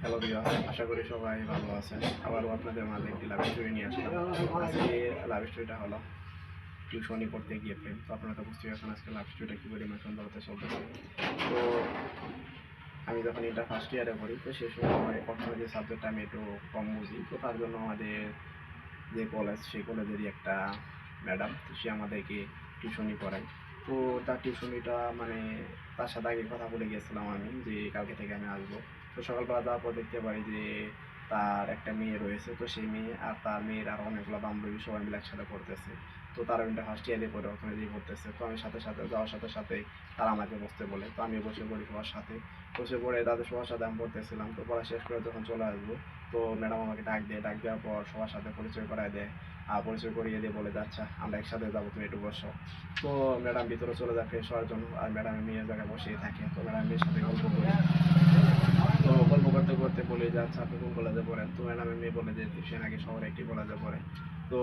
Hello বিয়া আশা করি সবাই ভালো আছেন। আবারও আপনাদের মাঝে একটি লাভ স্টোরি নিয়ে আসলাম। আজকে লাভ স্টোরিটা হলো টিউশনি পড়তে গিয়ে প্রেম। তো আপনারা তো বুঝতেই পারছেন আজকে লাভ স্টোরিটা কী পরিমাণ সুন্দরতা চলতেছে। তো আমি যখন এটা ফার্স্ট ইয়ারে পড়ি, তো সে সময় আমার অর্থনীতি সাবজেক্ট আমি একটু কম বুঝি। তো তার জন্য আমাদের যে কলেজ সেই কলেজেরই একটা ম্যাডাম সে আমাদেরকে টিউশনি পড়ায়। তো তার টিউশনিটা মানে তার সাথে আগে কথা বলে গেছিলাম আমি যে কালকে থেকে আমি আসব। তো সকালবেলা যাওয়ার পর দেখতে পারি যে তার একটা মেয়ে রয়েছে, তো সেই মেয়ে আর তার মেয়ের আর অনেকগুলো বান্ধবী সবাই মিলে একসাথে পড়তেছে। তো তারা কিন্তু ফার্স্ট ইয়ারে পড়ে অর্থনীতি পড়তেছে তো আমি সাথে সাথে, যাওয়ার সাথে সাথে তারা আমাকে বসতে বলে। তো আমি বসে পড়ি সবার সাথে। বসে পড়ে তাদের সবার সাথে আমি পড়তেছিলাম। তো পড়া শেষ করে যখন চলে আসব, তো ম্যাডাম আমাকে ডাক দেয়। ডাক দেওয়ার পর সবার সাথে পরিচয় করায় দেয়। আর পরিচয় করিয়ে দিয়ে বলে যাচ্ছা আমরা একসাথে যাব, তুমি একটু বসো। তো ম্যাডাম ভিতরে চলে যায় ফ্রেশ হওয়ার জন্য। আর ম্যাডাম মেয়ের জায়গায় বসেই থাকে। তো ম্যাডাম মেয়ের সাথে গল্প করি। যে আপনি কোন কলেজে পড়েন তো ম্যাডামের মেয়ে বলে যে টিউশন আগে শহরে একটি কলেজে পড়ে। তো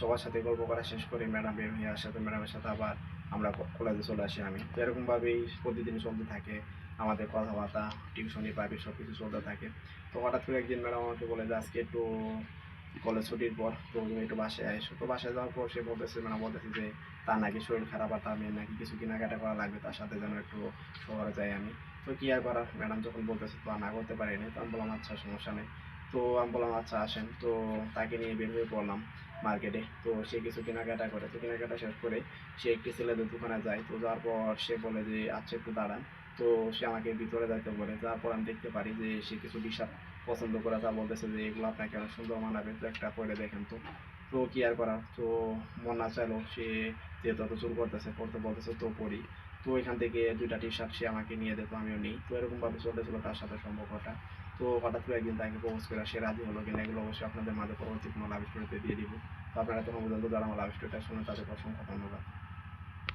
সবার সাথে গল্প করা শেষ করে ম্যাডাম বের হয়ে আসে তো ম্যাডামের সাথে আবার আমরা কলেজে চলে আসি আমি। তো এরকমভাবেই প্রতিদিন চলতে থাকে, আমাদের কথাবার্তা টিউশনি প্রাইভেট সব কিছু চলতে থাকে। তো হঠাৎ করে একদিন ম্যাডাম আমাকে বলে যে আজকে একটু কলেজ ছুটির পর তো একটু বাসায় এসো তো বাসায় যাওয়ার পর সে বলতেছে ম্যাডাম বলতেছে যে, তার নাকি শরীর খারাপ আর তার মেয়ের নাকি কিছু কেনাকাটা করা লাগবে, তার সাথে যেন একটু শহরে যাই আমি। তো কি আর করার? ম্যাডাম যখন বলতেছে, তো আর না করতে পারিনি তো আমি বললাম আচ্ছা সমস্যা নেই। তো আমি বললাম আচ্ছা আসেন। তো তাকে নিয়ে বের হয়ে পড়লাম মার্কেটে। তো সে কিছু কেনাকাটা করে, তো কেনাকাটা শেষ করে সে একটি ছেলেদের দোকানে যায়। তো যাওয়ার পর সে বলে যে আচ্ছা একটু দাঁড়ান। তো সে আমাকে ভিতরে যাইতে বলে। তারপর আমি দেখতে পারি যে সে কিছু শার্ট পছন্দ করে তা বলতেছে যে এগুলো আপনাকে অনেক সুন্দর মানাবে, তো একটা পরে দেখেন তো। তো কি আর করার? তো মন না চাইলো সে যেহেতু এত চুল করতেছে, পড়তে বলতেছে, তো পড়ি। তো এখান থেকে দুইটা টি শার্ট সে আমাকে নিয়ে দিত আমিও নিই। তো এরকমভাবে চলতেছিল তার সাথে সম্পর্কটা। তো হঠাৎ করে একদিন তাকে প্রপোজ করে, সে রাজি হলো কিনা এগুলো অবশ্যই আপনাদের মাঝে পরবর্তী কোনো লাভ স্টোরিতে দিয়ে দিব। তো আপনারা তখন পর্যন্ত যারা আমার লাভ স্টোরিটা শুনে তাদের অসংখ্য ধন্যবাদ।